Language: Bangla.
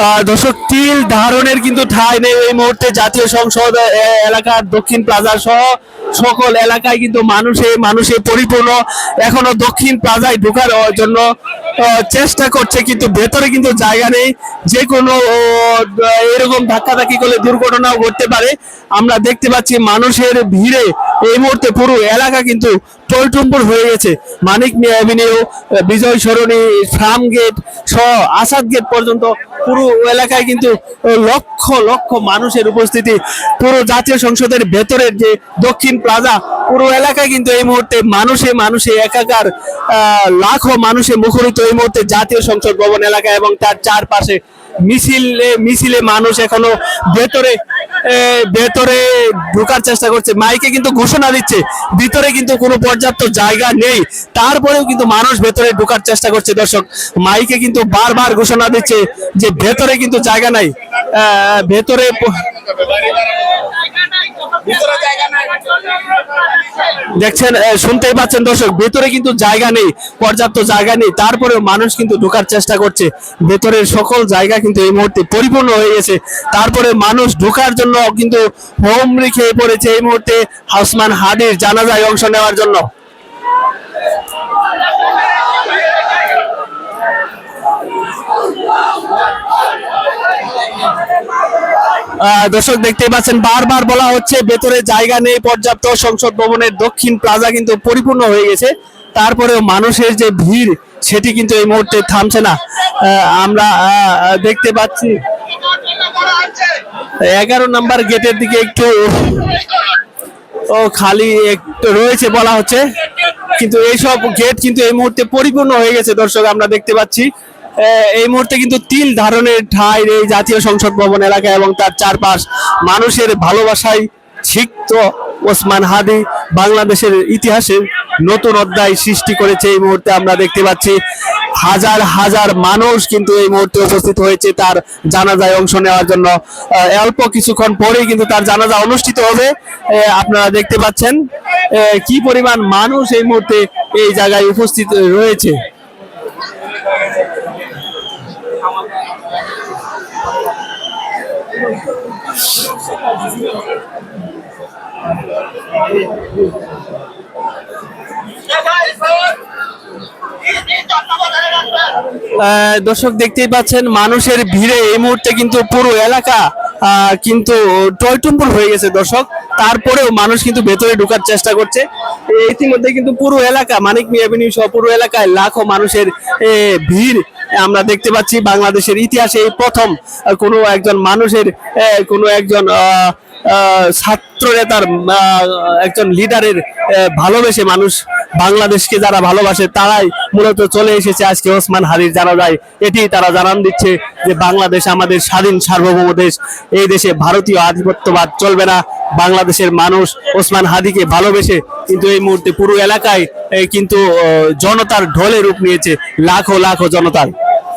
দর্শক, তিল ধারণের কিন্তু ঠাঁই নেই এই মুহূর্তে জাতীয় সংসদ এলাকার দক্ষিণ প্লাজা সহ সকল এলাকায় কিন্তু মানুষে মানুষে পরিপূর্ণ। এখনও দক্ষিণ প্লাজায় ঢোকার জন্য চেষ্টা করছে, কিন্তু ভেতরে কিন্তু জায়গা নেই। যে কোনো এরকম ধাক্কাধাক্কি করলে দুর্ঘটনাও ঘটতে পারে। আমরা দেখতে পাচ্ছি মানুষের ভিড়ে এই মুহূর্তে পুরো এলাকা কিন্তু টলটম্বর হয়ে গেছে। Manik Mia avenue Bijoy Sarani farm gate সহ আসাদ গেট পর্যন্ত পুরো এলাকায় কিন্তু লক্ষ লক্ষ মানুষের উপস্থিতি। পুরো জাতীয় সংসদের ভেতরের যে দক্ষিণ প্লাজা, পুরো এলাকায় কিন্তু এই মুহূর্তে মানুষে মানুষে একাকার লাখো মানুষে মুখরিত এই মুহূর্তে জাতীয় সংসদ ভবন এলাকা এবং তার চারপাশে মিছিলে মিছিলে মানুষ এখনও ভেতরে ভেতরে ঢোকার চেষ্টা করছে। মাইকে কিন্তু ঘোষণা দিচ্ছে, ভিতরে কিন্তু কোনো পর্যাপ্ত জায়গা নেই। তারপরেও কিন্তু মানুষ ভেতরে ঢোকার চেষ্টা করছে। দর্শক, মাইকে কিন্তু বারবার ঘোষণা দিচ্ছে যে ভেতরে কিন্তু জায়গা নাই। ভেতরে দেখছেন শুনতেই পাচ্ছেন দর্শক, ভেতরে কিন্তু জায়গা নেই, পর্যাপ্ত জায়গা নেই, তারপরেও মানুষ কিন্তু ঢোকার চেষ্টা করছে। ভেতরের সকল জায়গা কিন্তু এই মুহূর্তে পরিপূর্ণ হয়ে গেছে। তারপরে মানুষ ঢোকার জন্য কিন্তু হোম রেখে পড়েছে এই মুহূর্তে হাউসমান হাদির জানাজায় অংশ নেওয়ার জন্য। দর্শক দেখতেই পাচ্ছেন, বারবার বলা হচ্ছে ভেতরে জায়গা নেই পর্যাপ্ত, সংসদ ভবনের দক্ষিণ প্লাজা কিন্তু পরিপূর্ণ হয়ে গেছে। তারপরেও মানুষের যে ভিড়, সেটি কিন্তু এই মুহূর্তে থামছে না। আমরা দেখতে পাচ্ছি, এগারো নাম্বার গেটের দিকে একটু, ও, খালি একটু রয়েছে বলা হচ্ছে। কিন্তু এইসব গেট কিন্তু এই মুহূর্তে পরিপূর্ণ হয়ে গেছে, দর্শক, আমরা দেখতে পাচ্ছি। এই মুহূর্তে কিন্তু তিল ধারণের ঠাঁই এই জাতীয় সংসদ ভবন এলাকা এবং তার চারপাশ মানুষের ভালোবাসায় সিক্ত ওসমান হাদি বাংলাদেশের ইতিহাসে নতুন অধ্যায় সৃষ্টি করেছে। এই মুহূর্তে আমরা দেখতে পাচ্ছি হাজার হাজার মানুষ কিন্তু এই মুহূর্তে উপস্থিত হয়েছে তার জানাজায় অংশ নেওয়ার জন্য। অল্প কিছুক্ষণ পরেই কিন্তু তার জানাজা অনুষ্ঠিত হবে। আপনারা দেখতে পাচ্ছেন কি পরিমাণ মানুষ এই মুহূর্তে এই জায়গায় উপস্থিত রয়েছে। দর্শক দেখতেই পাচ্ছেন, মানুষের ভিড়ে এই মুহূর্তে কিন্তু পুরো এলাকা কিন্তু টয়টুম্বুর হয়ে গেছে দর্শক। তারপরেও মানুষ কিন্তু ভেতরে ঢোকার চেষ্টা করছে। ইতিমধ্যে কিন্তু পুরো এলাকা, মানিক মিয়া সহ পুরো এলাকায় লাখো মানুষের ভিড় আমরা দেখতে পাচ্ছি বাংলাদেশের ইতিহাসে এই প্রথম কোনো একজন মানুষের কোনো একজন ছাত্র নেতার একজন লিডারের ভালোবেসে মানুষ বাংলাদেশকে যারা ভালোবাসে তারাই মূলত চলে এসেছে আজকে ওসমান হারির জানা যায় এটি তারা জানান দিচ্ছে যে বাংলাদেশ আমাদের স্বাধীন সার্বভৌম দেশ। এই দেশে ভারতীয় আধিপত্যবাদ চলবে না। বাংলাদেশের মানুষ ওসমান হাদিকে ভালোবেসে কিন্তু এই মুহূর্তে পুরো এলাকায় কিন্তু জনতার ঢলে রূপ নিয়েছে লাখো লাখো জনতার